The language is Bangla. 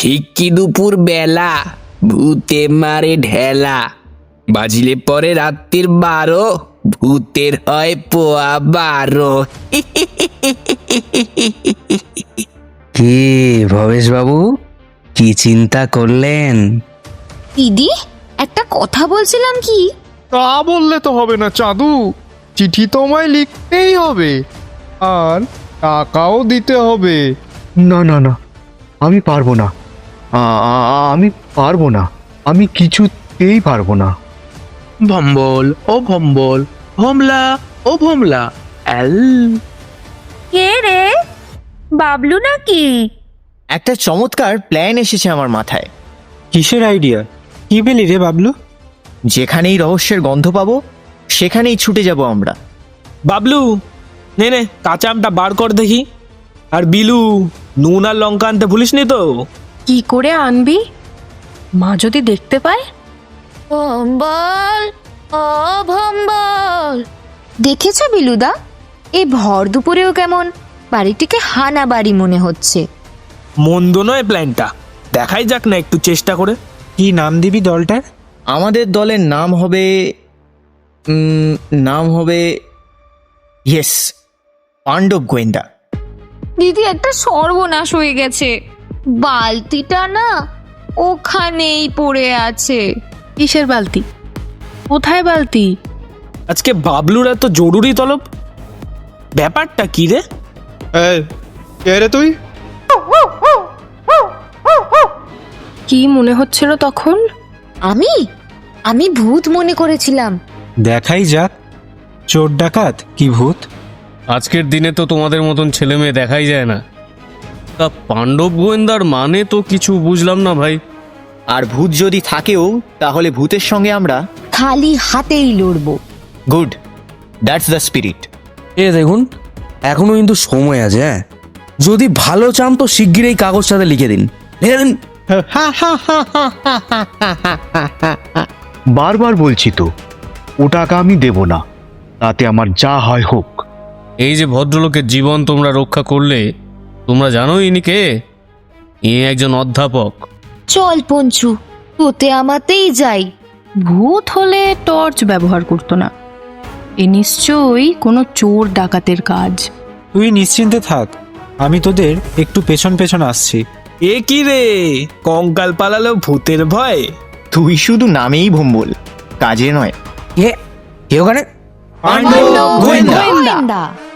ঠিক কি দুপুর বেলা ভূতে মারে ঢেলা। বাজিলে পরে রাত্রির বারো ভূতের হয় পোয়া বারো। কি ভবেশ বাবু কি চিন্তা করলেন? দিদি একটা কথা বলছিলাম কি? তা বললে তো হবে না চাঁদু। চিঠি তোমায় লিখতেই হবে আর টাকাও দিতে হবে। না না না আমি পারব না। আমি পারব না। আমি কিছুতেই পারব না। ভম্বল ও ভম্বল ভমলা ও ভমলা এল কে রে? বাবলু নাকি? একটা চমৎকার প্ল্যান এসেছে আমার মাথায়। কিসের আইডিয়া? কি পেলি রে বাবলু? যেখানেই রহস্যের গন্ধ পাবো সেখানেই ছুটে যাব আমরা। বাবলু নে নে কাঁচা আমটা বার কর দেখি। আর বিলু নুন আর লঙ্কা আনতে ভুলিসনি তো? কি করে আনবি? মা যদি দেখতে পায়? ভম্বল ও ভম্বল দেখেছ বিলুদা? এই ভর দুপুরেও কেমন? বাড়িটিকে হানা বাড়ি মনে হচ্ছে। মন্দ নয় প্ল্যানটা। দেখাই যাক না একটু চেষ্টা করে। কি নাম দিবি দলটার? আমাদের দলের নাম হবে উম, নাম হবে ইয়েস পাণ্ডব গোয়েন্দা। দিদি একটা সর্বনাশ হয়ে গেছে। বালতিটা না ওখানেই পড়ে আছে। কিসের বালতি? কোথায় বালতি? আজকে বাবলুর এত জরুরি তলব। ব্যাপারটা কি রে? এই কে রে তুই? কি মনে হচ্ছিল তখন? আমি? আমি ভূত মনে করেছিলাম। দেখাই যাক। চোর ডাকাত কি ভূত? আজকের দিনে তো তোমাদের মতন ছেলে মেয়ে দেখাই যায় না। তা পাণ্ডব গোয়েন্দার মানে তো কিছু বুঝলাম না ভাই। আর ভূত যদি থাকেও তাহলে ভূতের সঙ্গে আমরা খালি হাতেই লড়বো। Good that's the spirit. এ দেখুন এখনও কিন্তু সময় আছে হ্যাঁ? যদি ভালো চান তো শিগগিরই কাগজটাতে লিখে দিন। লিখে দিন। বারবার বলছি তো ও টাকা আমি দেব না তাতে আমার যা হয় হোক। এই যে ভদ্রলোকের জীবন তোমরা রক্ষা করলে তোমরা জানো ইনি কে? ইনি একজন অধ্যাপক। চল পঞ্চু তোতে আমাতেই যাই। ভূত হলে টর্চ ব্যবহার করতো না। এ নিশ্চয়ই কোনো চোর ডাকাতের কাজ। তুই নিশ্চিন্তে থাক আমি তোদের একটু পেছন পেছন আসছি। এ কি রে? কঙ্কাল পালালো ভূতের ভয়। তুই শুধু নামেই ভম্বল কাজে নয়। কে? কে ওখানে? গোয়েন্দা।